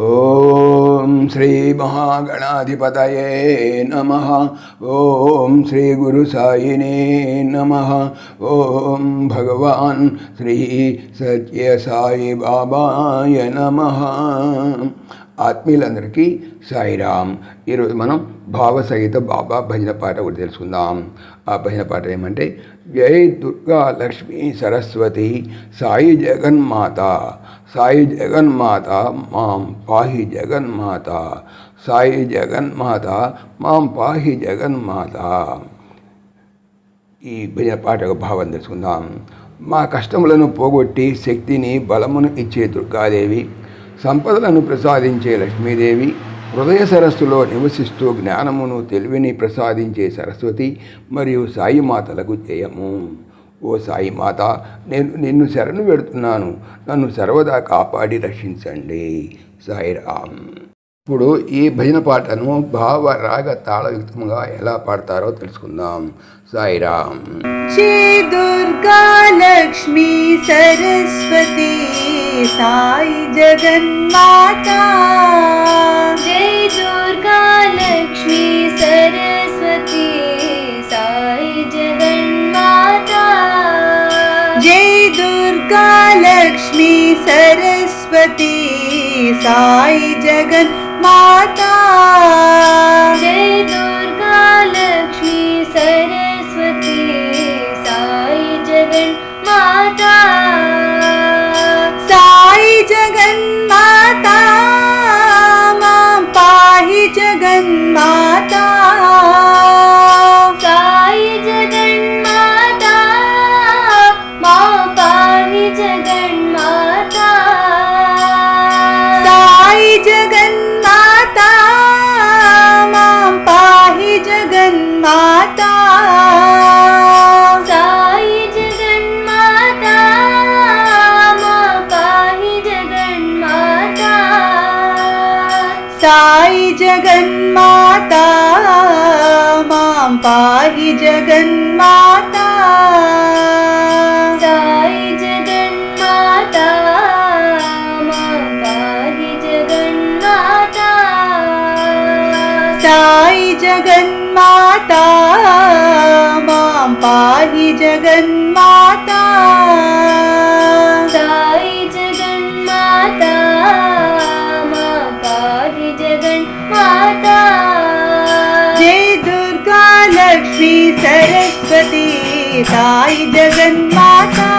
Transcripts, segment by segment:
ఓం శ్రీ మహాగణాధిపతయే నమ. ఓం శ్రీ గురు సాయినే నమ. ఓం భగవాన్ శ్రీ సత్య సాయి బాబాయ నమ. ఆత్మీయులందరికీ సాయిరామ్. ఈరోజు మనం భావసహిత బాబా భజన పాట ఒకటి తెలుసుకుందాం. ఆ భజన పాట ఏమంటే జై దుర్గా లక్ష్మీ సరస్వతి సాయి జగన్మాత సాయి జగన్మాత మాం పాహి జగన్మాత సాయి జగన్మాత మాం పాహి జగన్మాత. ఈ భజన పాట భావం తెలుసుకుందాం. మా కష్టములను పోగొట్టి శక్తిని బలమును ఇచ్చే దుర్గాదేవి సంపదలను ప్రసాదించే లక్ష్మీదేవి హృదయ సరస్సులో నివసిస్తూ జ్ఞానమును తెలివిని ప్రసాదించే సరస్వతి మరియు సాయిమాతలకు జయము. ఓ సాయిమాత నేను నిన్ను శరణు పెడుతున్నాను. నన్ను సర్వదా కాపాడి రక్షించండి. సాయిరామ్ ఇప్పుడు ఈ భజన పాటను భావ రాగ తాళయుక్తంగా ఎలా పాడతారో తెలుసుకుందాం. సాయిరామ్ దుర్గా లక్ష్మీ సరస్వతి. साई जगन्माता। जय दुर्गा लक्ष्मी सरस्वती साई जगन्माता। जय दुर्गा लक्ष्मी सरस्वती साई जगन्माता। जय दुर्गा लक्ष्मी सरस्वती जगन्माता मां पाहि जगन्माता साई जगन्माता मा पाहि जगन्माता साई जगन्माता मां पाहि जगन्माता సాయి జగన్మాతా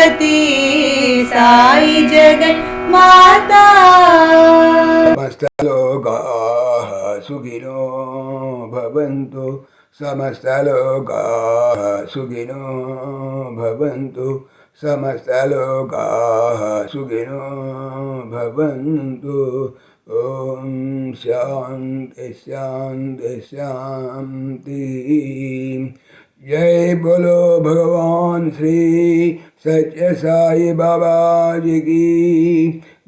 भगवती साई जगन माता समस्तलोकाः सुखिनो भवन्तु, समस्तलोकाः सुखिनो भवन्तु, समस्तलोकाः सुखिनो भवन्तु। ॐ शान्ति शान्ति शान्ति। जय बोलो भगवान श्री सत्य साई बाबा जी की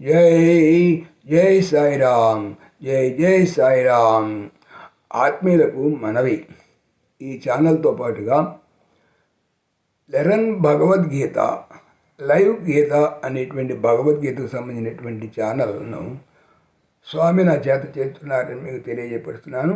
जय జై సాయిరామ్ జై జై సాయిరామ్ ఆత్మీయులకు మనవి ఈ ఛానల్తో పాటుగా లెరన్ భగవద్గీత లైవ్ గీత అనేటువంటి భగవద్గీతకు సంబంధించినటువంటి ఛానల్ను స్వామి నా చేత చేస్తున్నారని మీకు తెలియజేపడుతున్నాను